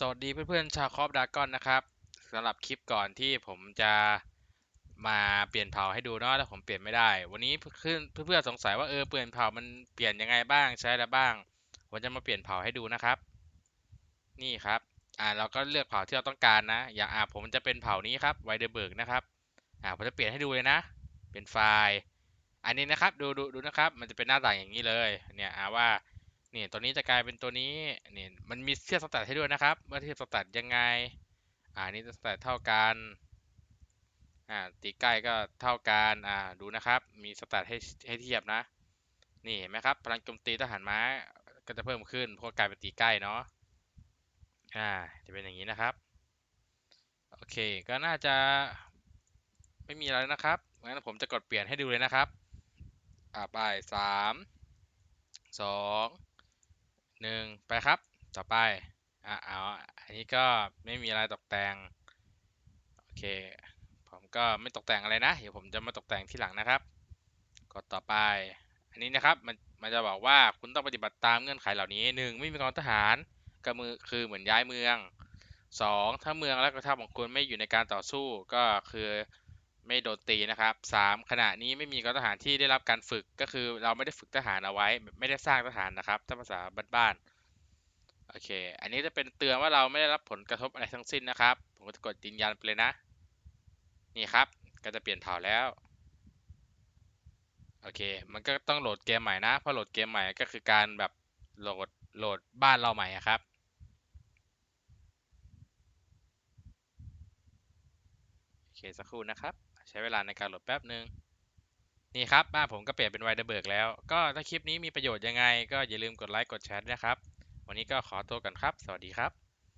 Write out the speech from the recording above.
สวัสดีเพื่อนๆชาวคอฟดากอนนะครับสำหรับคลิปก่อนที่ผมจะมาเปลี่ยนเผ่าให้ดูเนาะแล้วผมเปลี่ยนไม่ได้ วันนี้เพื่อนเพื่อนๆสงสัยว่าเออเปลี่ยนเผ่ามันเปลี่ยนยังไงบ้างใช้อะไรบ้างผมจะมาเปลี่ยนเผ่าให้ดูนะครับ นี่ครับอ่าเราก็เลือกเผ่าที่เราต้องการนะ อย่างอ่าผมจะเป็นเผ่านี้ครับไวเดอร์เบิร์กนะครับอ่าผมจะเปลี่ยนให้ดูเลยนะ เป็นไฟล์ อันนี้นะครับดูดูดูนะครับ มันจะเป็นหน้าต่างอย่างนี้เลยเนี่ยอ่าว่า นี่ตัวนี้จะกลายเป็นตัวนี้นี่มันมีเทียบสแตทให้ด้วยนะครับว่าเทียบสแตทยังไง อ่านี่สแตทเท่ากันอ่าตีใกล้ก็เท่ากันอ่าดูนะครับ มีสแตทให้ให้เทียบนะ นี่เห็นไหมครับพลังโจมตีทหารม้าก็จะเพิ่มขึ้นเพราะกลายเป็นตีใกล้เนาะอ่าจะเป็นอย่างนี้นะครับโอเคก็น่าจะไม่มีอะไรนะครับงั้นผมจะกดเปลี่ยนให้ดูเลยนะครับอ่าไปสามสอง หนึ่งไปครับต่อไปอ่าเอาอันนี้ก็ไม่มีอะไรตกแต่งโอเคผมก็ไม่ตกแต่งอะไรนะเดี๋ยวผมจะมาตกแต่งที่หลังนะครับ กดต่อไป อันนี้นะครับมันมันจะบอกว่าคุณต้องปฏิบัติตามเงื่อนไขเหล่านี้หนึ่งไม่มีกองทหารก็มือคือเหมือนย้ายเมืองสองถ้าเมืองและกองทัพของคุณไม่อยู่ในการต่อสู้ก็คือ ไม่โดนตีนะครับสามขณะนี้ไม่มีกองทหารที่ได้รับการฝึกก็คือเราไม่ได้ฝึกทหารเอาไว้ ไม่ได้สร้างทหารนะครับ ถ้าภาษาบ้านๆโอเค อันนี้จะเป็นเตือนว่าเราไม่ได้รับผลกระทบอะไรทั้งสิ้นนะครับ ผมก็จะกดยืนยันไปเลยนะ นี่ครับ ก็จะเปลี่ยนเผ่าแล้ว โอเค มันก็ต้องโหลดเกมใหม่นะ เพราะโหลดเกมใหม่ก็คือการแบบโหลดโหลดบ้านเราใหม่ครับโอเคสักครู่นะครับ ใช้เวลาในการโหลดแป๊บหนึ่งนี่ครับ บ้านผมก็เปลี่ยนเป็นไวเดอร์เบิร์กแล้ว ก็ถ้าคลิปนี้มีประโยชน์ยังไง ก็อย่าลืมกดไลค์กดแชร์นะครับ วันนี้ก็ขอตัวก่อนครับ สวัสดีครับ